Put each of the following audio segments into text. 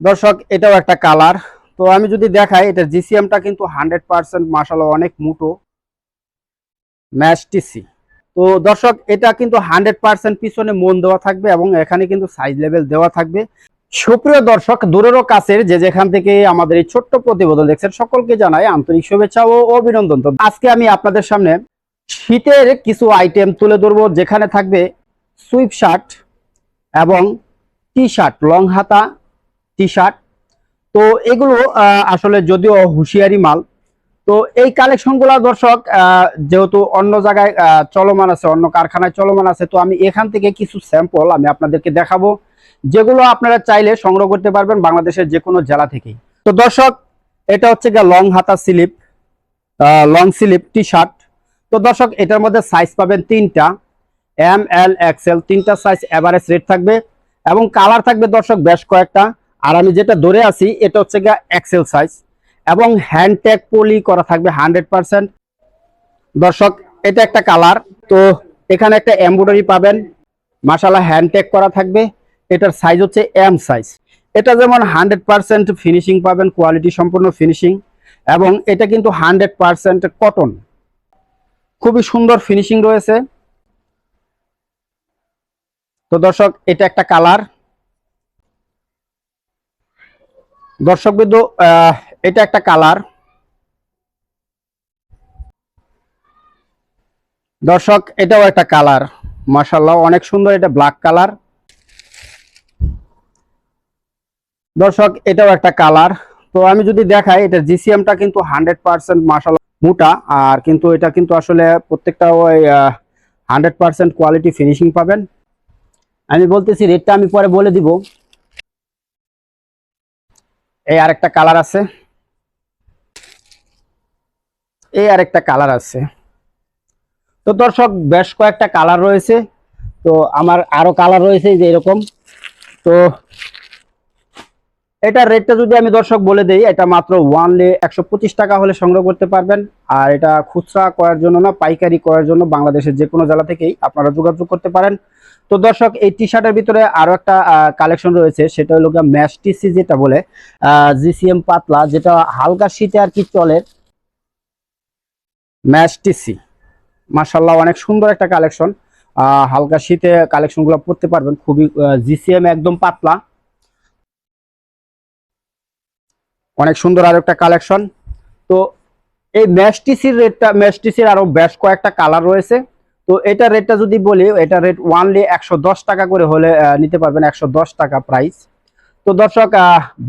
দর্শক, এটাও একটা কালার তো আমি যদি দেখাই, এটা জিসিএমটা কিন্তু হান্ড্রেড পার্সেন্ট মাসাল অনেক মুটো। ম্যাস্টিসি তো দর্শক, এটা কিন্তু হান্ড্রেড পার্সেন্ট পিছনে মন দেওয়া থাকবে এবং এখানে কিন্তু সাইজ লেভেল দেওয়া থাকবে। সুপ্রিয় দর্শক দূরেরও কাছের যে যেখান থেকে আমাদের এই ছোট্ট প্রতিবেদন দেখছেন, সকলকে জানাই আন্তরিক শুভেচ্ছা ও অভিনন্দন। তো আজকে আমি আপনাদের সামনে শীতের কিছু আইটেম তুলে ধরবো, যেখানে থাকবে সুইপ শার্ট এবং টি শার্ট লং হাতা। টি শার্ট তো এগুলো আসলে যদিও হুঁশিয়ারি মাল, তো এই কালেকশনগুলো দর্শক যেহেতু অন্য জায়গায় চলমান আছে, অন্য কারখানায় চলমান আছে, তো আমি এখান থেকে কিছু স্যাম্পল আমি আপনাদেরকে দেখাবো, যেগুলো আপনারা চাইলে সংগ্রহ করতে পারবেন বাংলাদেশের যে কোনো জেলা থেকেই। তো দর্শক, এটা হচ্ছে গিয়ে লং হাতা sleeve long sleeve T shirt তো দর্শক, এটার মধ্যে সাইজ পাবেন তিনটা এম এল এক্সেল তিনটা সাইজ এভারেজ রেট থাকবে, এবং কালার থাকবে দর্শক বেশ কয়েকটা। আর আমি যেটা ধরে আছি, এটা হচ্ছে গিয়ে এক্সেল সাইজ এবং হ্যান্ড ট্যাগ পলি করা থাকবে হান্ড্রেড পার্সেন্ট দর্শক, এটা একটা কালার তো এখানে একটা এমব্রয়ডারি পাবেন। মাসালা হ্যান্ড ট্যাগ করা থাকবে। এটার সাইজ হচ্ছে এম সাইজ এটা যেমন হান্ড্রেড পার্সেন্ট ফিনিশিং পাবেন কোয়ালিটি সম্পূর্ণ ফিনিশিং এবং এটা কিন্তু হান্ড্রেড পার্সেন্ট কটন খুবই সুন্দর ফিনিশিং রয়েছে। তো দর্শক, এটা একটা কালার দর্শক বিন্দু এটা একটা কালার দর্শক, এটাও একটা কালার মাশাল্লাহ অনেক সুন্দর এটা ব্ল্যাক কালার দর্শক, এটাও একটা কালার তো আমি যদি দেখাই, এটা জিসিএমটা কিন্তু হান্ড্রেড পার্সেন্ট মাসাল্লাহ মোটা, আর কিন্তু এটা কিন্তু আসলে প্রত্যেকটা ওই হান্ড্রেড পার্সেন্ট কোয়ালিটি ফিনিশিং পাবেন। আমি বলতেছি রেটটা আমি পরে বলে দিব। এই আরেকটা কালার আছে। এই আরেকটা কালার আছে। তো দর্শক, বেশ কয়েকটা কালার রয়েছে। তো আমার আরও কালার রয়েছে যে এরকম। তো এটার রেটটা যদি আমি দর্শক বলে দেই, এটা মাত্র ওয়ানলি একশো পঁচিশ টাকা হলে সংগ্রহ করতে পারবেন। আর এটা খুচরা করার জন্য না, পাইকারি করার জন্য বাংলাদেশের যে কোনো জেলা থেকেই আপনারা যোগাযোগ করতে পারেন। তো দর্শক, এই টি শার্টের ভিতরে আরও একটা কালেকশন রয়েছে, সেটা হলো ম্যাশ টিসি যেটা বলে জিসিএম পাতলা, যেটা হালকা শীতে আর কি চলে। ম্যাশ টিসি অনেক সুন্দর একটা কালেকশন হালকা শীতে কালেকশনগুলো পড়তে পারবেন। খুবই জিসিএম একদম পাতলা। অনেক সুন্দর আর একটা কালেকশন তো এই ম্যাস্টিসির রেটটা ম্যাস্টিসির আরও বেশ কয়েকটা কালার রয়েছে। তো এটা রেটটা যদি বলি, এটা রেট ওয়ানলি একশো দশ টাকা করে হলে নিতে পারবেন একশো দশ টাকা প্রাইস তো দর্শক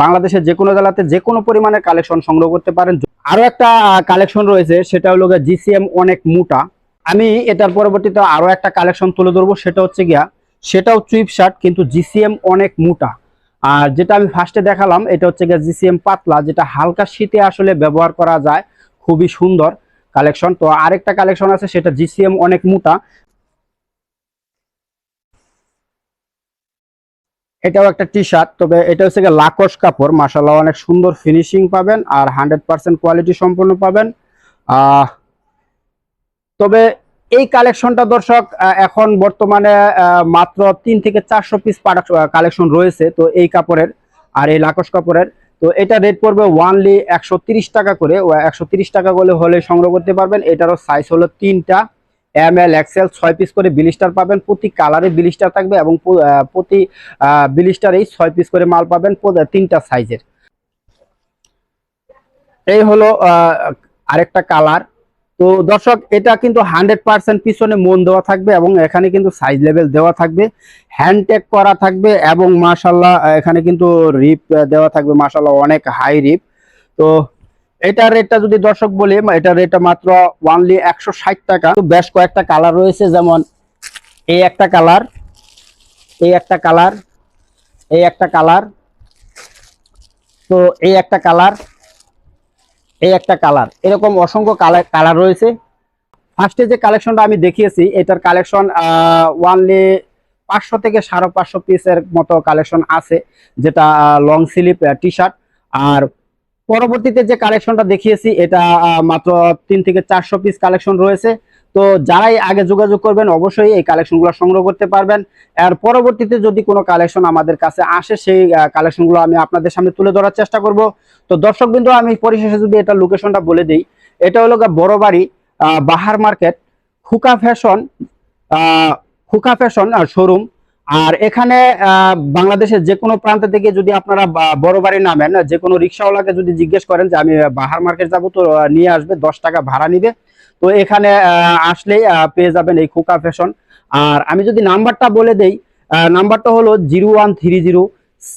বাংলাদেশের যে কোনো জেলাতে যে কোনো পরিমাণের কালেকশন সংগ্রহ করতে পারেন। আরও একটা কালেকশন রয়েছে, সেটা হলো জিসিএম অনেক মোটা। আমি এটার পরবর্তীতে আরও একটা কালেকশন তুলে ধরবো, সেটা হচ্ছে গিয়া, সেটাও চুইপ শার্ট কিন্তু জিসিএম অনেক মোটা। আর যেটা আমি ফার্স্টে দেখালাম, এটা হচ্ছে গিয়ে জিসিএম পাতলা, যেটা হালকা শীতে আসলে ব্যবহার করা যায়, খুবই সুন্দর কালেকশন তো আরেকটা কালেকশন আছে, সেটা জিসিএম অনেক মোটা। এটাও একটা টি শার্ট তবে এটা হচ্ছে গিয়ে লাকস কাপড়। মাসাল্লাহ অনেক সুন্দর ফিনিশিং পাবেন আর হান্ড্রেড পার্সেন্ট কোয়ালিটি সম্পূর্ণ পাবেন। তবে এই কালেকশনটা দর্শক এখন বর্তমানে মাত্র তিন থেকে চারশো পিস কালেকশন রয়েছে, তো এই কাপড়ের আর এই লাকস কাপড়ের। তো এটা রেট পড়বে ওয়ানলি একশো টাকা করে একশো তিরিশ টাকা করে হলে সংগ্রহ করতে পারবেন। এটারও সাইজ হলো তিনটা এম এল এক্সেল ছয় পিস করে বিলিস্টার পাবেন। প্রতি কালারে বিলিস্টার থাকবে এবং প্রতি বিলিস্টারেই ছয় পিস করে মাল পাবেন তিনটা সাইজের এই হলো আরেকটা কালার তো দর্শক, এটা কিন্তু হান্ড্রেড পার্সেন্ট পিছনে মন দেওয়া থাকবে এবং এখানে কিন্তু সাইজ লেভেল দেওয়া থাকবে হ্যান্ড টেক করা থাকবে এবং মাশাল্লাহ এখানে কিন্তু রিপ দেওয়া থাকবে মাশাল্লাহ অনেক হাই রিপ তো এটার রেটটা যদি দর্শক বলি এটার রেটটা মাত্র ওয়ানলি একশো ষাট টাকা। তো বেশ কয়েকটা কালার রয়েছে, যেমন এই একটা কালার এই একটা কালার এই একটা কালার তো এই একটা কালার এই একটা কালার এরকম অসংখ্য কালার কালার রয়েছে। ফার্স্টে যে কালেকশনটা আমি দেখিয়েছি, এটার কালেকশন ওয়ানলি পাঁচশো থেকে সাড়ে পাঁচশো পিসের মতো কালেকশন আছে, যেটা লং স্লিপ টি শার্ট আর পরবর্তীতে যে কালেকশনটা দেখিয়েছি, এটা মাত্র তিন থেকে চারশো পিস কালেকশন রয়েছে। তো যারাই আগে যোগাযোগ করবেন অবশ্যই এই কালেকশনগুলো সংগ্রহ করতে পারবেন। আর পরবর্তীতে যদি কোনো কালেকশন আমাদের কাছে আসে সেই কালেকশনগুলো আমি আপনাদের সামনে তুলে ধরার চেষ্টা করব। তো দর্শক বিন্দু আমি পরিশেষে যদি এটা লোকেশনটা বলে দিই এটা হলো বড় বাড়ি বাহার market Hooka fashion ah, Khuka fashion showroom. আর এখানে বাংলাদেশের যে কোনো প্রান্ত থেকে যদি আপনারা বড় বাড়ি নামেন যে কোনো রিক্সাওয়ালাকে যদি জিজ্ঞেস করেন যে আমি বাহার মার্কেট যাব তো নিয়ে আসবে দশ টাকা ভাড়া নিবে। তো এখানে আসলেই পেয়ে যাবেন এই খোকা ফ্যাশন আর আমি যদি নাম্বারটা বলে দেই নাম্বারটা হলো zero one three zero,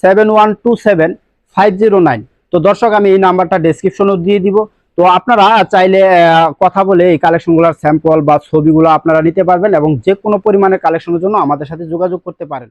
seven one two seven, five zero nine. তো দর্শক, আমি এই নাম্বারটা ডেসক্রিপশনেও দিয়ে দিব। তো আপনারা চাইলে কথা বলে এই কালেকশনগুলোর স্যাম্পল বা ছবিগুলো আপনারা নিতে পারবেন এবং যে কোনো পরিমাণের কালেকশনের জন্য আমাদের সাথে যোগাযোগ করতে পারেন।